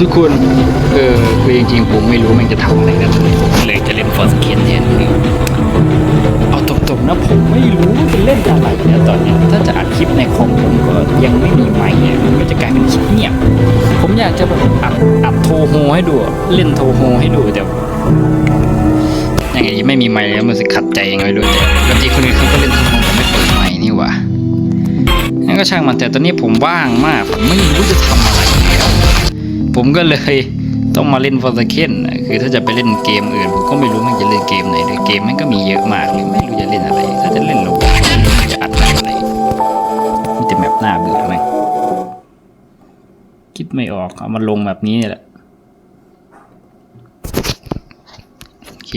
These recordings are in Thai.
ทุกคนเออคือจริงๆผมไม่รู้มันจะทำอะไรกันเลยผมเลยจะเล่นฟอร์สเคนแทนนี่เอาตรงๆนะผมไม่รู้ว่าจะเล่นอะไรนะตอนเนี้ยถ้าจะอัดคลิปในคอมผมก็ยังไม่มีไมค์เนี่ยมันก็จะกลายเป็นคลิปเงียบผมอยากจะแบบอัดอัดโทรโฮให้ดูอะเล่นโทรโฮให้ดูแต่ยังไงไม่มีไมค์แล้วมันจะขัดใจยังไงไม่รู้แต่ปกติคนอื่นเขาก็เล่นโทรโฮแต่ไม่เปิดไมค์นี่หว่างั้นก็ช่างมันแต่ตอนนี้ผมว่างมากผมไม่รู้จะทำอะไรแล้ว ผมก็เลยต้องมาเล่นฟอร์ซเคนคือถ้าจะไปเล่นเกมอื่น ผมก็ไม่รู้มันจะเล่นเกมไหนเลยเกมมันก็มีเยอะมากเลยไม่รู้จะเล่นอะไร ถ้าจะเล่นโลบอกไม่รู้จะอัดอะไรมีแต่แมปหน้าเบื่อไหมคิดไม่ออกเอามาลงแบบนี้นี่แหละโอเค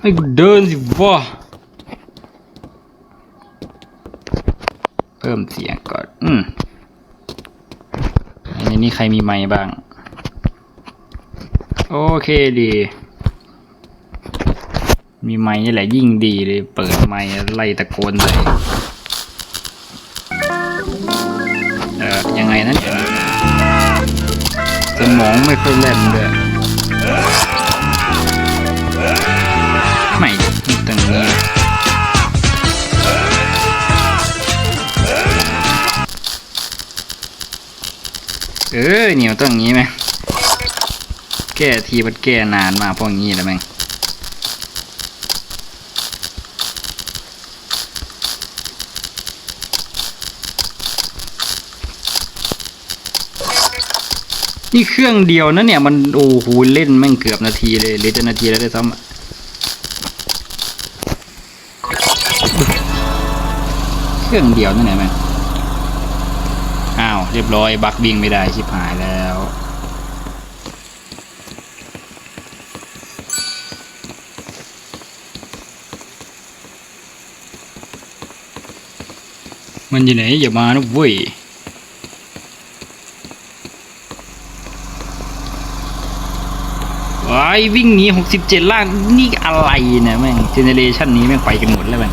ให้กูเดินสิวะเพิ่มเสียงก่อน อืม นนี้ใครมีไม้บ้าง โอเคดี มีไม้นี่แหละยิ่งดีเลย เปิดไม้ไล่ตะโกนเลยเออยังไงนั้นสมองไม่ค่อยแล่นด้วย เออเหนียวต้องอย่างนี้ไหมแก้ทีมันแก้นานมากพราะองนี้แล้วแม่งนี่เครื่องเดียวนะเนี่ยมันโอ้โหเล่นแม่งเกือบนาทีเลยหรือจะนาทีแล้วได้ซ้ำอะเครื่องเดียวนั่นแหละแม่ง เรียบร้อยบักวิ่งไม่ได้ชิบหายแล้วมันอยู่ไหนอย่ามานะเว้ยว้ายวิ่งหนีหกสิบเจ็ดล่างนี่อะไรเนี่ยแม่งเจเนเรชันนี้แม่งไปกันหมดแล้วแม่ง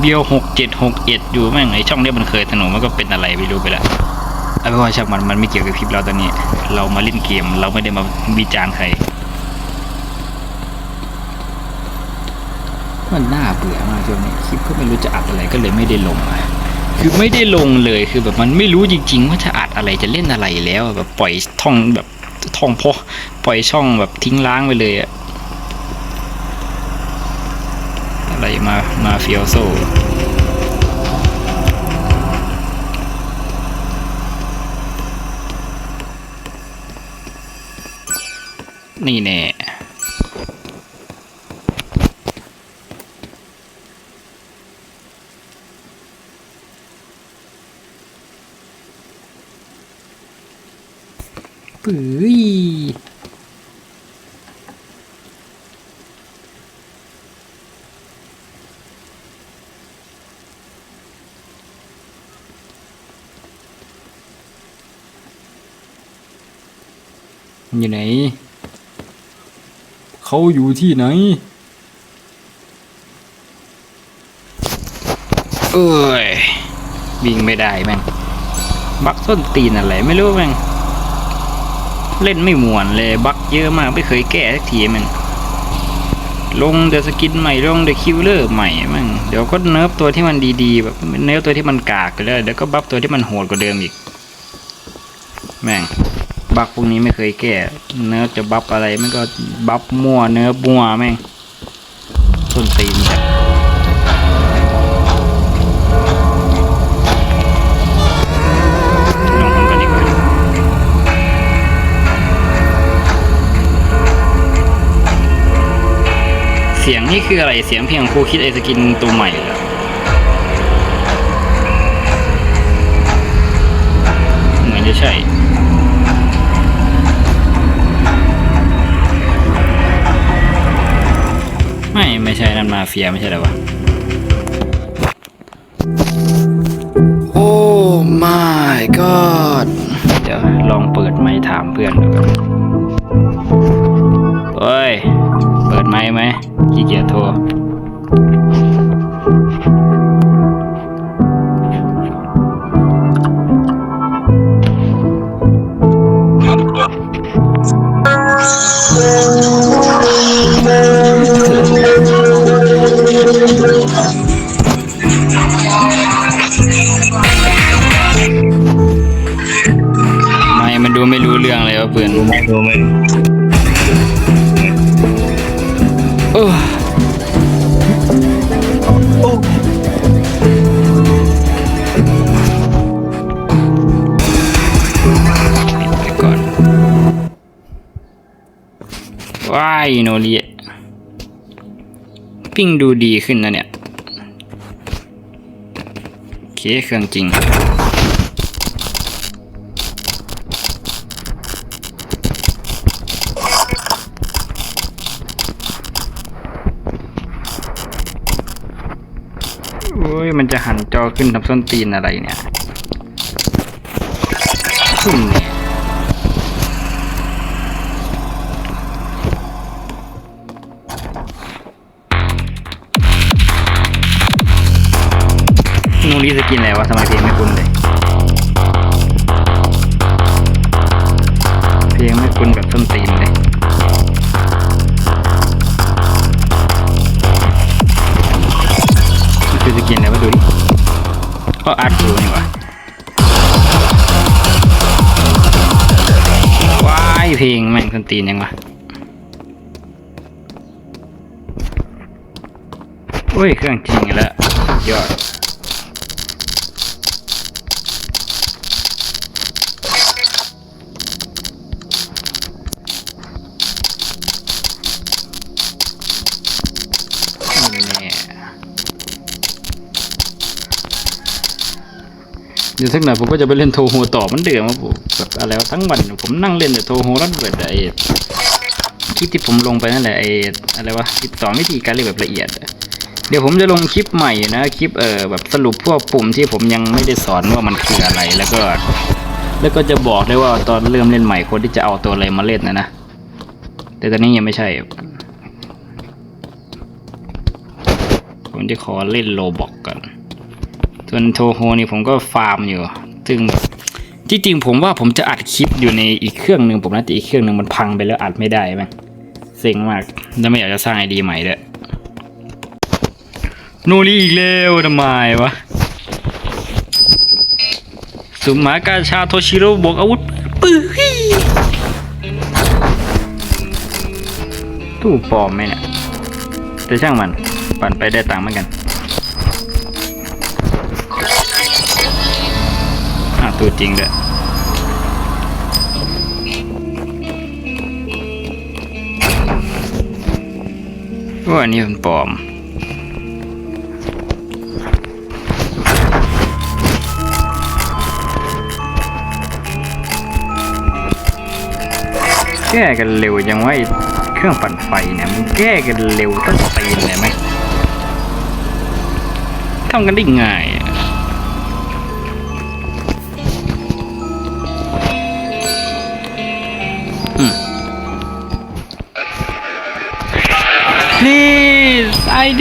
เบียวหกเจ็ดหกเอ็ดอยู่แม่งไอช่องเนี้ยมันเคยถนนมันก็เป็นอะไรไม่รู้ไปละเอาเป็นว่าช่างมันมันไม่เกี่ยวกับคลิปเราตอนนี้ เรามาเล่นเกมเราไม่ได้มาวิจารณ์ใครมันน่าเบื่อมากช่วงนี้คลิปก็ไม่รู้จะอัดอะไรก็เลยไม่ได้ลงอะคือไม่ได้ลงเลยคือแบบมันไม่รู้จริง ๆ ว่าจะอัดอะไรจะเล่นอะไรแล้วแบบปล่อยท่องแบบท่องพอปล่อยช่องแบบทิ้งล้างไปเลยอะ อะไรมามาเฟียโซ นี่แน่ ปื้ยมัน อยู่ไหน เขาอยู่ที่ไหน เอ้ย วิ่งไม่ได้แม่ง บักส้นตีนอะไรไม่รู้แม่ง เล่นไม่มวนเลย บักเยอะมากไม่เคยแก้สักทีแม่งลงแต่สกินใหม่ลงแต่คิวเลอร์ใหม่แม่งเดี๋ยวก็เนิร์ฟตัวที่มันดีๆแบบเนิร์ฟตัวที่มันกากไปเลยเดี๋ยวก็บัฟตัวที่มันโหดกว่าเดิมอีก แม่ง บักพวกนี้ไม่เคยแก้เนิร์ฟจะบัฟอะไรมันก็บัฟมั่วเนิร์ฟมั่วแม่งส้นตีนจัดลองคนกันดีกว่าเสียงนี่คืออะไรเสียงเพียงครูคิดไอสกินตัวใหม่ ไม่ใช่นั่นมาเฟียไม่ใช่หรอวะ โอ้ my god เดี๋ยวลองเปิดไม้ถามเพื่อนดูกันเฮ้ย เปิดไม้ไหมขี้เกียจโทร ว้ายโนรีปิ้งดูดีขึ้นนะเนี่ย โอเคเครื่องจริงโอ้ยมันจะหันจอขึ้นทำส้นตีนอะไรเนี่ยขึ้นเนี่ย นูรีสกินอะไรวะทำไมเพลงไม่คุ้นเลย เพลงไม่คุ้นแบบส้นตีนเลยมันคือสกินอะไรวะดูดิก็อาร์ตดูนี่วะว้ายเพลงแม่งส้นตีนยังวะโอ้ยเครื่องจริงแล้วยอด เดี๋ยวสักหน่อยผมก็จะไปเล่นโทโฮต่อมันเดือดมาผมแบบอะไรวะทั้งวันผมนั่งเล่นแต่โทโฮแล้วเบิดไอ้คลิปที่ผมลงไปนั่นแหละไอ้อะไรวะคลิปสอวิธีการเล่นแบบละเอียด เดี๋ยวผมจะลงคลิปใหม่นะคลิปเออแบบสรุปพวกปุ่มที่ผมยังไม่ได้สอนว่ามันคืออะไรแล้วก็ แล้วก็จะบอกได้ว่าตอนเริ่มเล่นใหม่คนที่จะเอาตัวอะไรมาเล่นนะนะแต่ตอนนี้ยังไม่ใช่ ผมจะขอเล่นโลบอกกัน ส่วนโทโฮนี่ผมก็ฟาร์มอยู่ ซึ่งที่จริงผมว่าผมจะอัดคลิปอยู่ในอีกเครื่องหนึ่งผมนะแต่อีกเครื่องหนึ่งมันพังไปแล้วอัดไม่ได้ไหมงเซ็งมากแล้วไม่อยากจะสร้างไอดีใหม่ด้วยโนรีอีกแล้วทำไมวะสุมากาชาโทชิโร่บอกอาวุธปื้อตู้ปลอมไหมเนี่ยแต่ช่างมัน ปั่นไปได้ตังค์เหมือนกัน ตัวจริงด้วยว่าอันนี้มันปลอมแก้กันเร็วยังไอ้เครื่องปั่นไฟเนี่ยมันแก้กันเร็วตั้งตีนเลยไหมทำกันได้ง่าย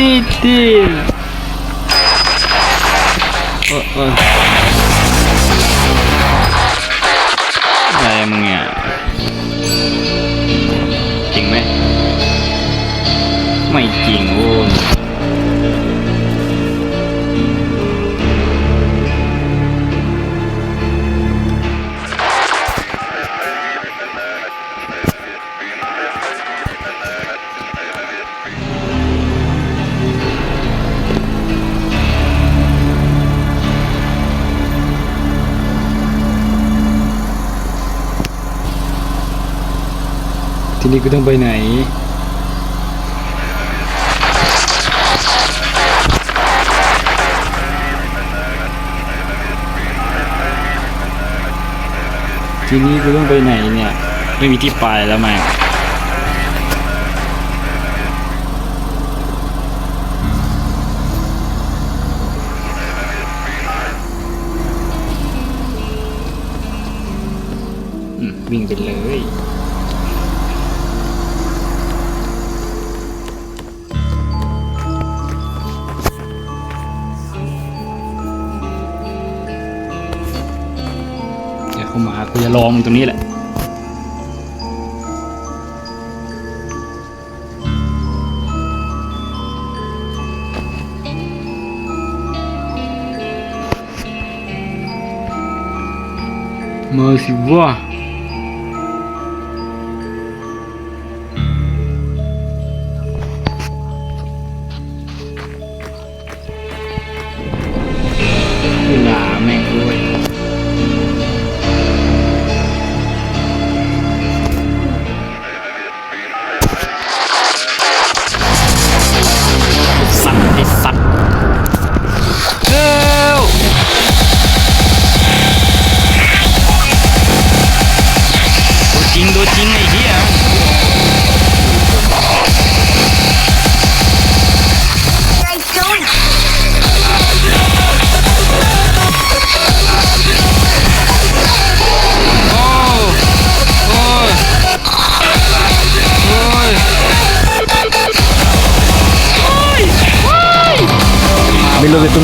I did this เออเอออะไรมึงเนี่ยจริงไหมไม่จริงโว้ย กูต้องไปไหน ทีนี้กูต้องไปไหนเนี่ย ไม่มีที่ไปแล้วแม่งอืมวิ่งไปเลย กูจะรอมึงตรงนี้แหละมาสิวะ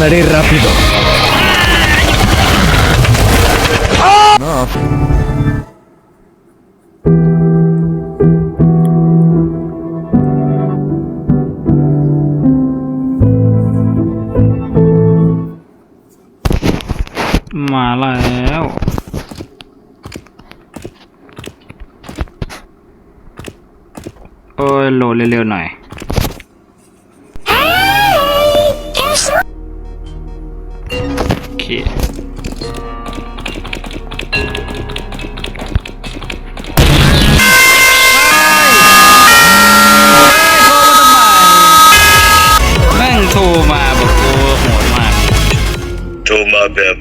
Reaccionaré rápido. แม่งโทรมาบอกกูโหดมาก โทรมาแบบ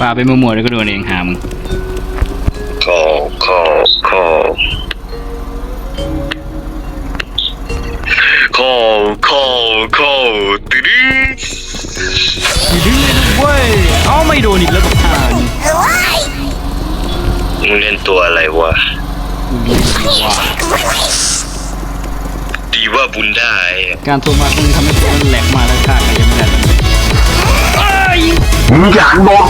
ป่าไปมัวๆแล้วก็โดนเองหามึง call call call call call call drinks ดึงเลยนะเว้ยเอาไม่โดนอีกแล้วกับทางมึงเล่นตัวอะไรวะว้า ดีว่าบุญได้การโทรมาครั้งนี้ทำให้ตัวมันแหลกมาแล้วฆ่ากันยังไม่ได้เลยเอ้ยมึงอยากโดน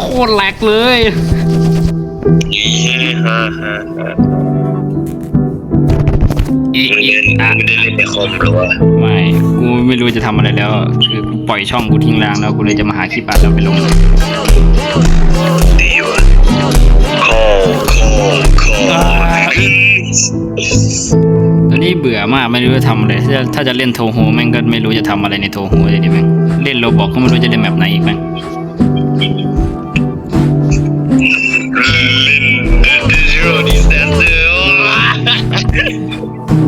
โคตรแหลกเลยอีฮ่าฮ่าฮ่าอีกมึงอีเล่กนอะมึงได้เล่นในคอมหรือวะไม่กูไม่รู้จะทำอะไรแล้ว คือกูปล่อยช่องกูทิ้งร้างแล้วกูเลยจะมาหาคลิปอัดแล้วไปลง ดีว่ะ call call call drinks ตอนนี้เบื่อมากไม่รู้จะทำอะไรถ้าจะถ้าจะเล่นโทโฮแม่งก็ไม่รู้จะทำอะไรในโทโฮเลยดิแม่งเล่นโรบอกก็ไม่รู้จะเล่นแบบไหนอีกแม่ง เล่น Zero Disaster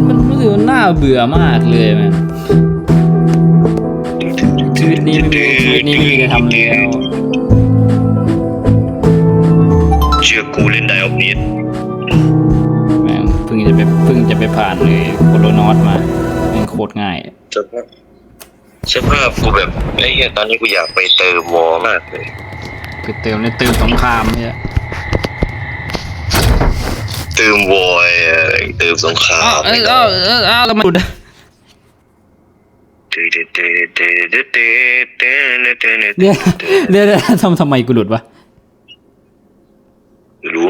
มันรู้สึกว่าน่าเบื่อมากเลยแม่งชีวิตนี้ไม่มีชีวิตนี้ไม่มีจะทำแล้วเชื่อกูเล่นไดออฟนิดแม่งเพิ่งจะไปเพิ่งจะไปผ่านเลยโคโรนอสมาแม่งโคตรง่าย สภาพสภาพกูแบบไอ้เหี้ยตอนนี้กูอยากไปเติมวอมากเลย คือเติมเลยเติมสงครามเนี่ยเติมวอยอะเติมสงครามอ้าวเออเออเออเออแล้วมันหลุดอะเดี๋ยวเดี๋ยวเดี๋ยวทำทำไมกูหลุดวะรู้